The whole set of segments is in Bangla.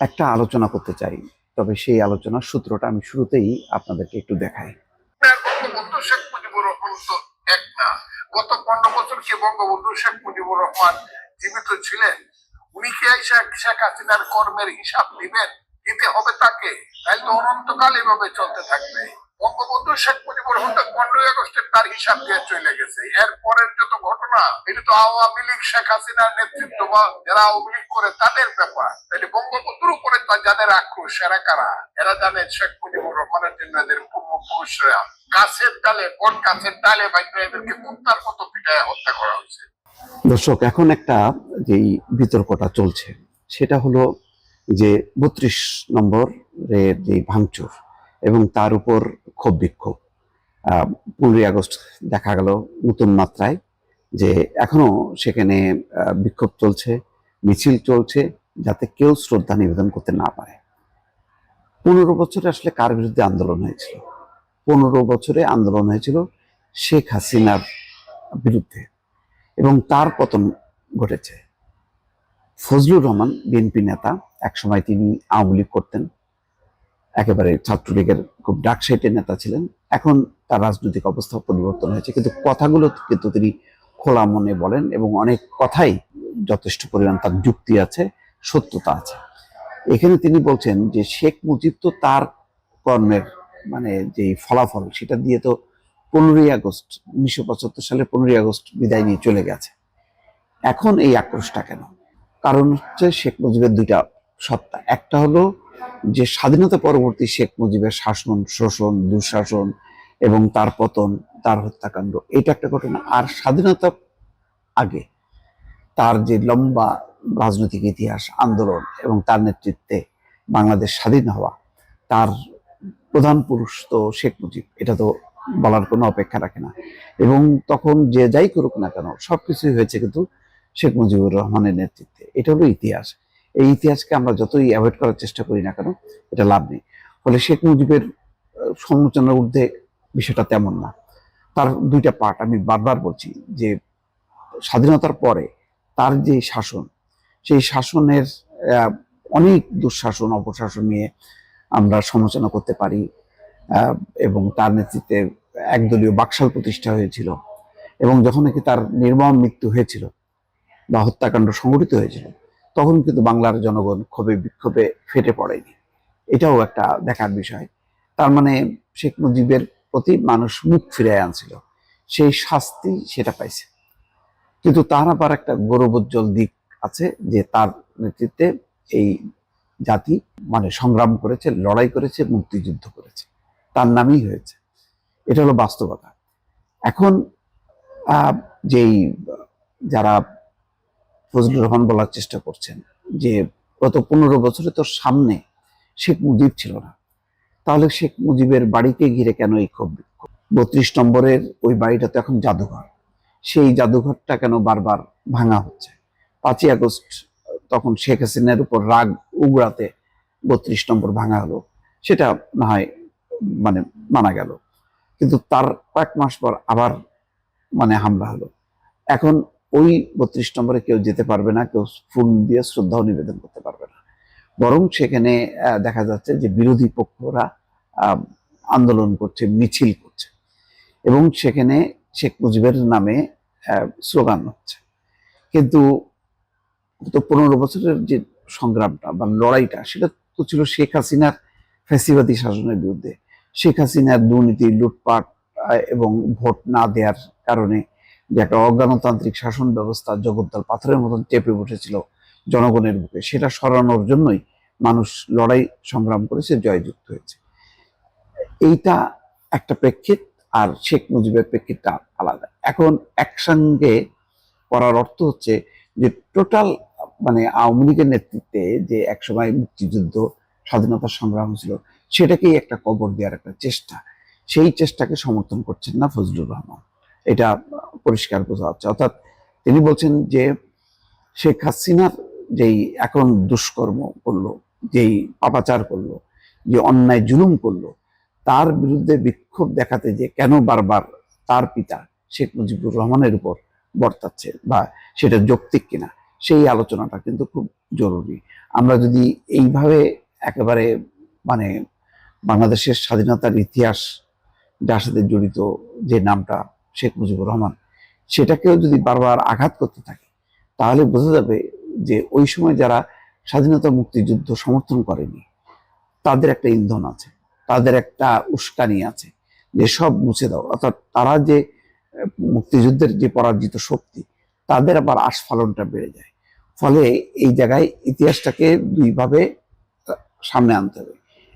একটা আলোচনা করতে চাই। তবে সেই আলোচনার সূত্রটা আমি শুরুতেই আপনাদেরকে একটু দেখাই। গত পনেরো বছর কি বঙ্গবন্ধু শেখ মুজিবুর রহমান জীবিত ছিলেন? উনি কি শেখ হাসিনার কর্মের হিসাব দিবেন? দিতে হবে তাকে। তাই তো অনন্তকাল এভাবে চলতে থাকবে। বঙ্গবন্ধু শেখ মুজিবুর রহমান তো পনেরোই আগস্টের তার হিসাব দিয়ে চলে গেছে। এর পরের যত ঘটনা, এটা তো আওয়ামী লীগ, শেখ হাসিনার নেতৃত্ব বা যারা আওয়ামী লীগ করে তাদের ব্যাপার। তাহলে বঙ্গবন্ধুর উপরে যাদের আক্রোশ, এরা কারা? এরা জানে শেখ মুজিবুর রহমানের জন্য এদের পূর্বপুরুষরা গাছের ডালে বট গাছের ডালে বাইরে এদেরকে কুত্তার মতো পিটায় হত্যা করা হয়েছে। দর্শক, এখন একটা যেই বিতর্কটা চলছে, সেটা হলো যে বত্রিশ নম্বর এর যে ভাঙচুর এবং তার উপর ক্ষোভ বিক্ষোভ। পনেরোই আগস্ট দেখা গেল নতুন মাত্রায় যে এখনও সেখানে বিক্ষোভ চলছে, মিছিল চলছে যাতে কেউ শ্রদ্ধা নিবেদন করতে না পারে। পনেরো বছরে আসলে কার বিরুদ্ধে আন্দোলন হয়েছিল? পনেরো বছরে আন্দোলন হয়েছিল শেখ হাসিনার বিরুদ্ধে এবং তার পতন ঘটেছে। ফজলুর রহমান, বিএনপি নেতা, একসময় তিনি আওয়ামী লীগ করতেন। একেবারে ছাত্রলীগের খুব ডাকসাইটের নেতা ছিলেন। এখন তার রাজনৈতিক অবস্থা পরিবর্তন হয়েছে। কিন্তু কথাগুলো কিন্তু তিনি খোলা মনে বলেন এবং অনেক কথাই যথেষ্ট পরিমাণ তার যুক্তি আছে, সত্যতা আছে। এখানে তিনি বলছেন যে শেখ মুজিব তো তার কর্মের মানে যে ফলাফল, সেটা দিয়ে তো পনেরোই আগস্ট, উনিশশো পঁচাত্তর সালে পনেরোই আগস্ট বিদায় নিয়ে চলে গেছে। এখন এই আক্রোশটা কেন? কারণ হচ্ছে শেখ মুজিবের দুইটা সত্তা। একটা হলো যে স্বাধীনতা পরবর্তী শেখ মুজিবের শাসন, শোষণ, দুঃশাসন এবং তার পতন, তার হত্যাকাণ্ড, এটা একটা ঘটনা। আর স্বাধীনতা আগে তার যে লম্বা রাজনৈতিক ইতিহাস, আন্দোলন এবং তার নেতৃত্বে বাংলাদেশ স্বাধীন হওয়া, তার প্রধান পুরুষ তো শেখ মুজিব, এটা তো বলার কোনো অপেক্ষা রাখে না। এবং তখন যে যাই করুক না কেন, সবকিছুই হয়েছে কিন্তু শেখ মুজিবুর রহমানের নেতৃত্বে। এটা হলো ইতিহাস। এই ইতিহাসকে আমরা যতই অ্যাভয়েড করার চেষ্টা করি না কেন, এটা লাভ নেই। ফলে শেখ মুজিবের সমালোচনার ঊর্ধ্বে বিষয়টা তেমন না। তার দুইটা পার্ট আমি বারবার বলছি যে, স্বাধীনতার পরে তার যে শাসন, সেই শাসনের অনেক দুঃশাসন, অপশাসন নিয়ে আমরা সমালোচনা করতে পারি এবং তার নেতৃত্বে একদলীয় বাকশাল প্রতিষ্ঠা হয়েছিল এবং যখন নাকি তার নির্মম মৃত্যু হয়েছিল বা হত্যাকাণ্ড সংঘটিত হয়েছিল তখন কিন্তু বাংলার জনগণ ক্ষোভে বিক্ষোভে ফেটে পড়েনি। এটাও একটা দেখার বিষয়। তার মানে শেখ মুজিবের প্রতি মানুষ মুখ ফিরে আনছিল। সেই শাস্তি সেটা পাইছে। কিন্তু তার আবার একটা গৌরবোজ্জ্বল দিক আছে যে তার নেতৃত্বে এই জাতি মানে সংগ্রাম করেছে, লড়াই করেছে, মুক্তিযুদ্ধ করেছে। তার নামই হয়েছে। এটা হলো বাস্তবতা। এখন যেই যারা ফজলুর রহমান বলার চেষ্টা করছেন যে গত পনেরো বছরে তো সামনে শেখ মুজিব ছিল না। তাহলে শেখ মুজিবের বাড়িকে ঘিরে কেন এই ক্ষোভ? বত্রিশ নম্বরের ওই বাড়িটা তো এখন জাদুঘর। সেই জাদুঘরটা কেন বারবার ভাঙা হচ্ছে? পাঁচই আগস্ট তখন শেখ হাসিনার উপর রাগ উগড়াতে বত্রিশ নম্বর ভাঙা হলো। সেটা না হয় মানে মানা গেল। কিন্তু তার কয়েক মাস পর আবার মানে হামলা হলো। এখন ওই বত্রিশ নম্বরে কেউ যেতে পারবে না, কেউ ফুল দিয়ে শ্রদ্ধাও নিবেদন করতে পারবে না। বরং সেখানে দেখা যাচ্ছে যে বিরোধী পক্ষরা আন্দোলন করছে, মিছিল করছে। এবং সেখানে শেখ মুজিবের নামে স্লোগান হচ্ছে। কিন্তু তো পনেরো বছরের যে সংগ্রামটা বা লড়াইটা, সেটা তো ছিল শেখ হাসিনার ফ্যাসিবাদী শাসনের বিরুদ্ধে। শেখ হাসিনার দুর্নীতি, লুটপাট এবং ভোট না দেওয়ার কারণে যে একটা অজ্ঞানতান্ত্রিক শাসন ব্যবস্থা জগদ্দল পাথরের মতন চেপে বসেছিল জনগণের বুকে, সেটা সরানোর জন্যই মানুষ লড়াই সংগ্রাম করেছে, জয়যুক্ত হয়েছে। এইটা একটা প্রেক্ষিত আর শেখ মুজিবের প্রেক্ষিতটা আলাদা। এখন একসঙ্গে করার অর্থ হচ্ছে যে টোটাল মানে আওয়ামী লীগের নেতৃত্বে যে একসময় মুক্তিযুদ্ধ, স্বাধীনতা সংগ্রাম ছিল সেটাকেই একটা কবর দেওয়ার একটা চেষ্টা। সেই চেষ্টাকে সমর্থন করছেন না ফজলুর রহমান। এটা পরিষ্কার বোঝা যাচ্ছে। অর্থাৎ তিনি বলছেন যে শেখ হাসিনার যেই এখন দুষ্কর্ম করল, যেই পাপাচার করল, যে অন্যায় জুলুম করল, তার বিরুদ্ধে বিক্ষোভ দেখাতে যে কেন বারবার তার পিতা শেখ মুজিবুর রহমানের উপর বর্তাচ্ছে বা সেটা যৌক্তিক কিনা, সেই আলোচনাটা কিন্তু খুব জরুরি। আমরা যদি এইভাবে একেবারে মানে বাংলাদেশের স্বাধীনতার ইতিহাস, যার সাথে জড়িত যে নামটা শেখ মুজিবুর রহমান সেটাকেও যদি বারবার আঘাত করতে থাকে তাহলে বোঝা যাবে যে ওই সময় যারা স্বাধীনতা মুক্তিযুদ্ধ সমর্থন করেনি তাদের একটা ইন্ধন আছে তাদের একটা উস্কানি আছে যে সব মুছে দাও। অর্থাৎ তারা যে মুক্তিযুদ্ধের যে পরাজিত শক্তি তাদের আবার আস্ফালনটা বেড়ে যায়। ফলে এই জায়গায় ইতিহাসটাকে দুইভাবে সামনে আনতে হবে।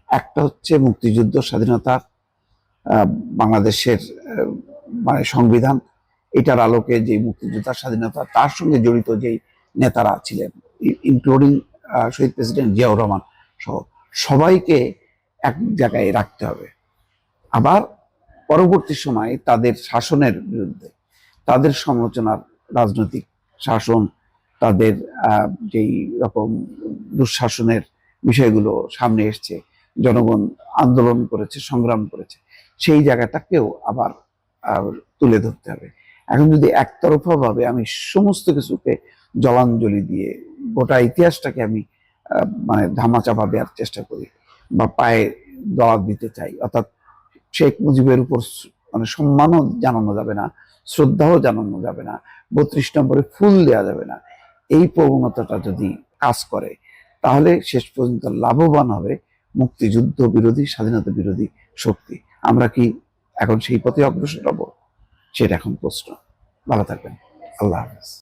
একটা হচ্ছে মুক্তিযুদ্ধ স্বাধীনতার আহ, বাংলাদেশের মানে সংবিধান এটার আলোকে যে মুক্তিযোদ্ধার স্বাধীনতা, তার সঙ্গে জড়িত যেই নেতারা ছিলেন ইনক্লুডিং শহীদ প্রেসিডেন্ট জিয়াউর রহমান সহ, সবাইকে এক জায়গায় রাখতে হবে। আবার পরবর্তী সময়ে তাদের শাসনের বিরুদ্ধে, তাদের সমালোচনার রাজনৈতিক শাসন, তাদের যেই রকম দুঃশাসনের বিষয়গুলো সামনে এসছে, জনগণ আন্দোলন করেছে, সংগ্রাম করেছে, সেই জায়গাটাকেও আবার তুলে ধরতে হবে। এখন যদি একতরফা ভাবে আমি সমস্ত কিছুকে জলাঞ্জলি দিয়ে গোটা ইতিহাসটাকে আমি মানে ধামাচাপা দেওয়ার চেষ্টা করি বা পায়ে দলার দিতে চাই, অর্থাৎ শেখ মুজিবের উপর মানে সম্মানও জানানো যাবে না, শ্রদ্ধাও জানানো যাবে না, বত্রিশ নম্বরে ফুল দেওয়া যাবে না, এই প্রবণতাটা যদি কাজ করে, তাহলে শেষ পর্যন্ত লাভবান হবে মুক্তিযুদ্ধ বিরোধী, স্বাধীনতা বিরোধী শক্তি। আমরা কি এখন সেই পথে অগ্রসর হব? সেটা এখন প্রশ্ন। ভালো থাকবেন। আল্লাহ হাফেজ।